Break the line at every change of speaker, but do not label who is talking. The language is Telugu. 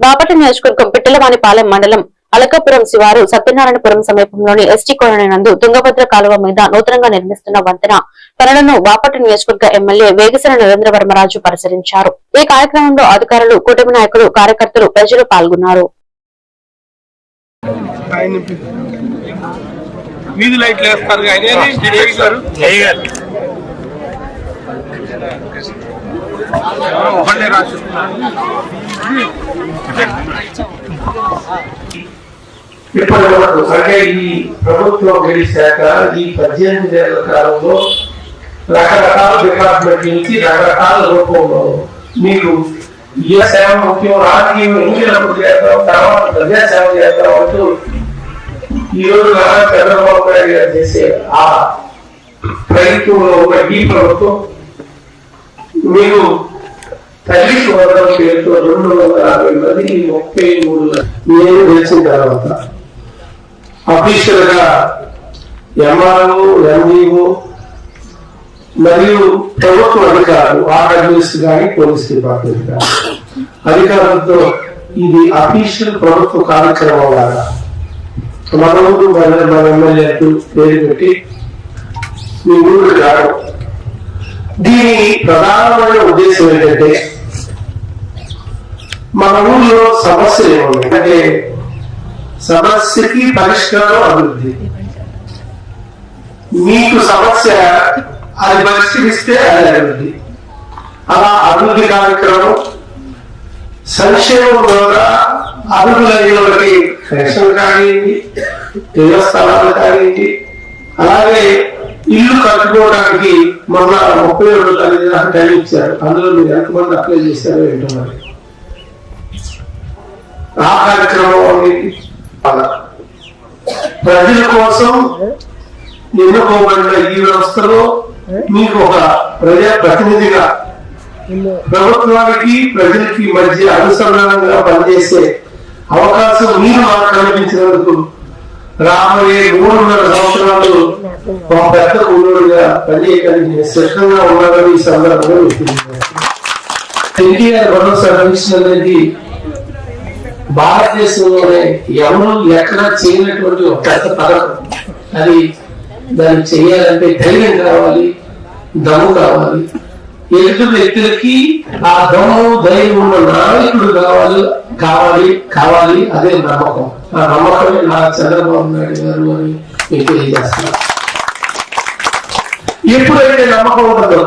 బాపట్ల నియోజకవర్గం పిట్టలవానిపాలెం మండలం అలకాపురం శివారు సత్యనారాయణపురం సమీపంలోని ఎస్టీ కాలనీ నందు తుంగభద్ర కాలువ మీద నూతనంగా నిర్మిస్తున్న వంతెన పనులను బాపట్ల నియోజకవర్గ ఎమ్మెల్యే వేగసన నరేంద్ర వర్మరాజు పరిశీలించారు. ఈ కార్యక్రమంలో అధికారులు కూటమి నాయకులు కార్యకర్తలు ప్రజలు పాల్గొన్నారు.
ఆయన వీధి లైట్లు వేస్తారు ఆయన రాసి
ఇప్పటి వరకు అంటే ఈ ప్రభుత్వం గెలిచాక ఈ పద్దెనిమిది ఏళ్ళ కాలంలో రకరకాల డిపార్ట్మెంట్ నుంచి రకరకాల రూపంలో మీకు ఏ సేవ ముఖ్యం రాజకీయం ఎన్నికలప్పుడు చేద్దాం తర్వాత ప్రజా సేవ చేద్దాం అంటూ ఈరోజు నారా చంద్రబాబు నాయుడు గారు చేసే ఆ ప్రయత్నంలో ఉన్న ఈ ప్రభుత్వం మీరు తల్లికి వందల పేరుతో రెండు వందల యాభై మంది ముప్పై మూడు నేను గెలిచిన తర్వాత అఫీషియల్గా ఎంఆర్ఓ ఎంఈఓ మరియు ప్రభుత్వ అధికారులు ఆర్డబ్ల్యూఎస్ కానీ పోలీస్ డిపార్ట్మెంట్ కానీ అధికారులతో ఇది అఫీషియల్ ప్రభుత్వ కార్యక్రమం లాగా. మన ఊరు మన మన ఎమ్మెల్యే అంటూ పేరు పెట్టి మీ ఊరు రావడం. దీని ప్రధానమైన ఉద్దేశం ఏంటంటే మన ఊళ్ళో సమస్యలు ఏమున్నాయి అంటే సమస్యకి పరిష్కారం అభివృద్ధి. మీకు సమస్య అది పరిష్కరిస్తే అది అభివృద్ధి. అలా అభివృద్ధి కార్యక్రమం సంక్షేమం ద్వారా అభివృద్ధి అయిన కానివ్వండి దేవస్థానాలు కానివ్వండి అలాగే ఇల్లు కట్టుకోవడానికి మొన్న ముప్పై ఏడు తల్లిదండ్రులు టైం ఇచ్చారు. అందులో మీరు ఎంతమంది అప్లై చేశారో ఏంటో మరి. ఆ కార్యక్రమం అనేది ప్రజల కోసం ఎన్నుకోబడిన ఈ వ్యవస్థలో మీకు ఒక ప్రజా ప్రతినిధిగా ప్రభుత్వానికి ప్రజలకి మధ్య అనుసంధానంగా పనిచేసే అవకాశం మీరు మాకు కల్పించినందుకు రాబోయే మూడున్నర సంవత్సరాలు మా పెద్ద కూలుగా పనిచేయడానికి నేను సిద్ధంగా ఉన్నానని ఈ సందర్భంగా మీకు ఎన్టీఆర్ భరోసా కమిషన్ అనేది భారతదేశంలోనే ఎవరు ఎక్కడ చేయనటువంటి ఒక పెద్ద పథకం. అది దాన్ని చేయాలంటే ధైర్యం కావాలి దమ్ము కావాలి. ఎదుటి వ్యక్తులకి ఆ దమ్ము ధైర్యం ఉన్న నాయకుడు కావాలి కావాలి కావాలి. అదే నమ్మకం. ఆ నమ్మకమే నా చంద్రబాబు నాయుడు గారు అని మీకు తెలియజేస్తున్నా ఎప్పుడైతే నమ్మకం ఉంటుందో